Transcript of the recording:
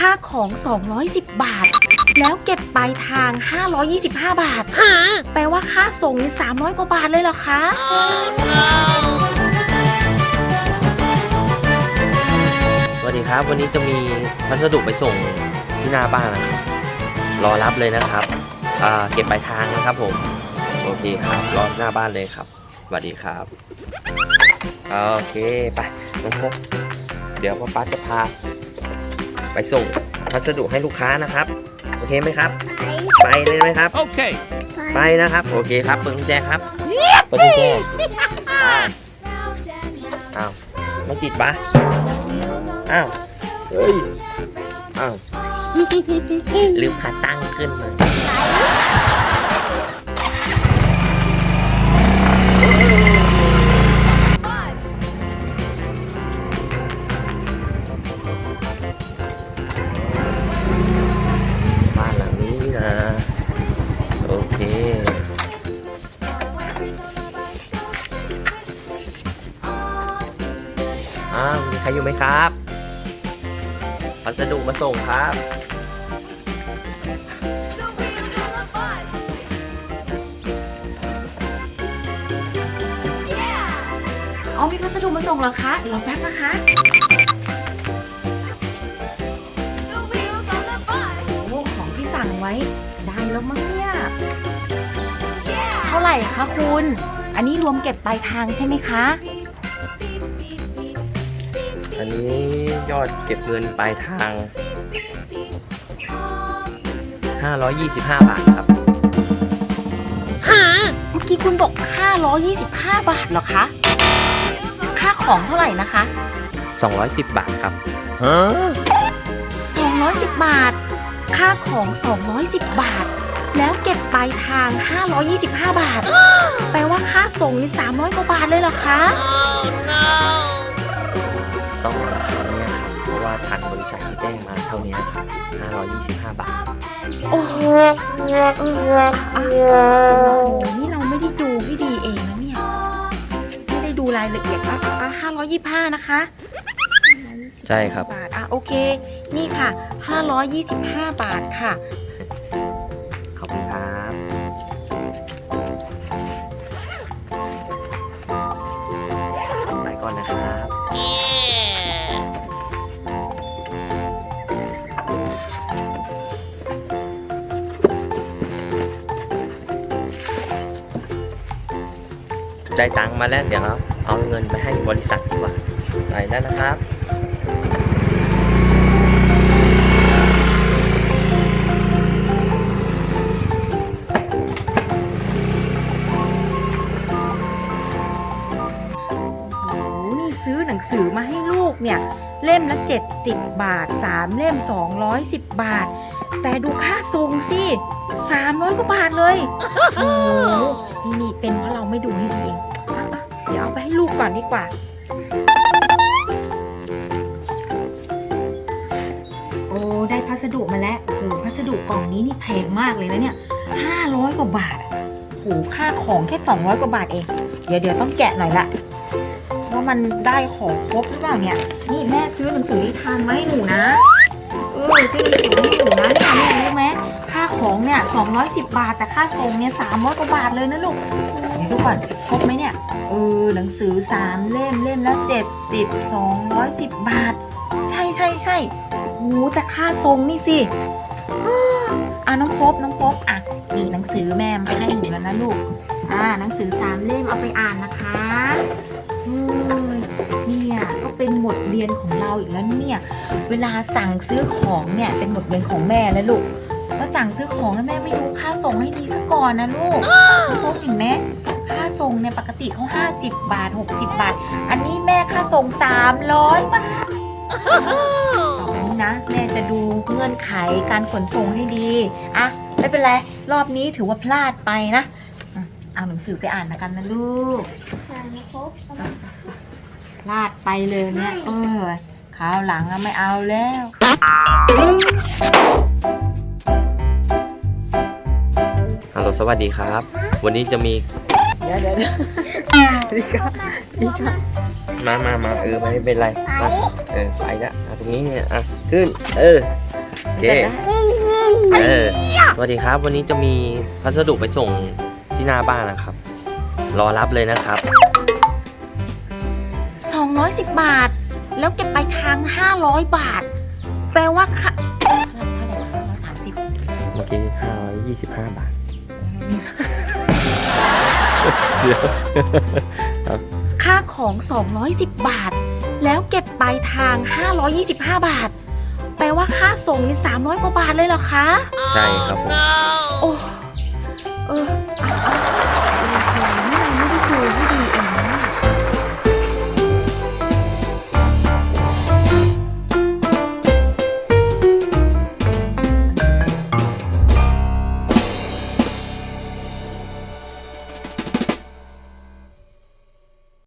ค่าของ 210 บาท แล้วเก็บปลายทาง 525 บาท แปลว่าค่าส่งนี่300 กว่าบาทเลยเหรอคะ สวัสดีครับ วันนี้จะมีพัสดุไปส่งที่หน้าบ้านนะครับรอรับเลยนะครับอ่าเก็บปลายทางนะครับผม โอเคครับ รอหน้าบ้านเลยครับ สวัสดีครับ โอเค ไปน้องพบเดี๋ยวพ่อป้าจะพา ไปส่งพัสดุให้ลูกค้านะครับ โอเคไหมครับ ไปเลยไหมครับ Okay. ไปนะครับ โอเคครับเปิดกุญแจครับเปิดกุญแจไปอ้าวไม่ติดปะอ้าว เฮ้ย อ้าว ลืมขาตั้งขึ้นมา อ้าวมีใครอยู่ไหมครับ พัสดุมาส่งครับ อ๋อมีพัสดุมาส่งเหรอคะเดี๋ยวรอแป๊บนะคะ โอ้ของที่สั่งไว้ได้แล้วมั้งเนี่ย เท่าไหร่คะคุณ อันนี้รวมเก็บปลายทางใช่ไหมคะ อันนี้ยอดเก็บเงินปลายทาง 525 บาทครับเมื่อกี้คุณบอก 525 บาทเหรอคะ ค่าของเท่าไหร่นะคะ 210 บาทครับ 210 บาท ค่าของ 210 บาท แล้วเก็บปลายทาง 525 บาท แปลว่าค่าส่งนี่300กว่าบาทเลยเหรอคะ ต้องราคาเนี้ยครับเพราะว่าทางบริษัทที่แจ้งมาเท่านี้ครับ525 บาทโอ้โหอะโอ้โหนี่เราไม่ได้ดูให้ดีเองนะเนี่ย ไม่ได้ดูรายละเอียดอะอะอะ525นะคะใช่ครับบาทอะโอเค นี่ค่ะ 525 บาทค่ะ ได้ตังค์มาแล้วเดี๋ยวเราเอาเงินไปให้บริษัทดีกว่าไปแล้วนะครับโอ้โหนี่ซื้อหนังสือมาให้ลูกเนี่ย เล่มละ 70 บาท 3 เล่ม 210 บาท แต่ดูค่าส่งสิ300กว่าบาทเลยโอ้นี่เป็นเพราะเราไม่ดูให้ดีเอง เดี๋ยวเอาไปให้ลูกก่อนดีกว่า โอ้ ได้พัสดุมาแล้วโอ้พัสดุกล่องนี้นี่แพงมากเลยนะเนี่ย500กว่าบาทอะโอ้ค่าของแค่200กว่าบาทเอง เดี๋ยวเดี๋ยวต้องแกะหน่อยละว่ามันได้ของครบหรือเปล่าเนี่ย นี่แม่ซื้อหนังสือนิทานมาให้หนูนะ เออซื้อหนังสือให้หนูนะเนี่ยแม่รู้ไหมค่า ของเนี่ย210 บาท แต่ค่าส่งเนี่ย300กว่าบาทเลยนะลูกดูก่อนครบไหมเนี่ย เออ หนังสือ 3 เล่ม เล่มละ70 210 บาท ใช่ใช่ใช่โอ้แต่ค่าส่งนี่สิอ้ออะน้องพบน้องพบอะนี่หนังสือแม่มาให้หนูแล้วนะลูก อ่า หนังสือสามเล่มเอาไปอ่านนะคะเฮ้ยเนี่ยก็เป็นบทเรียนของเราอีกแล้วเนี่ย เวลาสั่งซื้อของเนี่ยเป็นบทเรียนของแม่แล้วลูก ก็สั่งซื้อของแล้วแม่ไม่ดูค่าส่งให้ดีซะก่อนนะลูกพบเห็นไหมค่าส่งเนี่ยปกติเขา50 บาท 60 บาท อันนี้แม่ค่าส่ง 300 บาทต่อไปนี้นะแม่จะดูเงื่อนไขการขนส่งให้ดีอะไม่เป็นไรรอบนี้ถือว่าพลาดไปนะเอาหนังสือไปอ่านนะกันนะลูกพลาดไปเลยเนี่ยเออคราวหลังอะไม่เอาแล้ว สวัสดีครับ วันนี้จะมีเดี๋ยวเดี๋ยวเดี๋ยวดีครับดีครับมามามาเออไม่เป็นไรมาเออไปละอะตรงนี้เนี่ยอะขึ้น เออเคเออสวัสดีครับ วันนี้จะมีพัสดุไปส่งที่หน้าบ้านนะครับ รอรับเลยนะครับ 210 บาท แล้วเก็บไปลายทาง 500 บาท แปลว่าค่าเท่าไหร่เท่าไหร่วะร้อยสามสิบเมื่อกี้ห้าร้อยยี่สิบห้าบาท เดี๋ยวค่าของ 210 บาท แล้วเก็บปลายทาง 525 บาท แปลว่าค่าส่งนี่300 กว่าบาทเลยเหรอคะ ใช่ครับผม โอ้ เออเอาเอา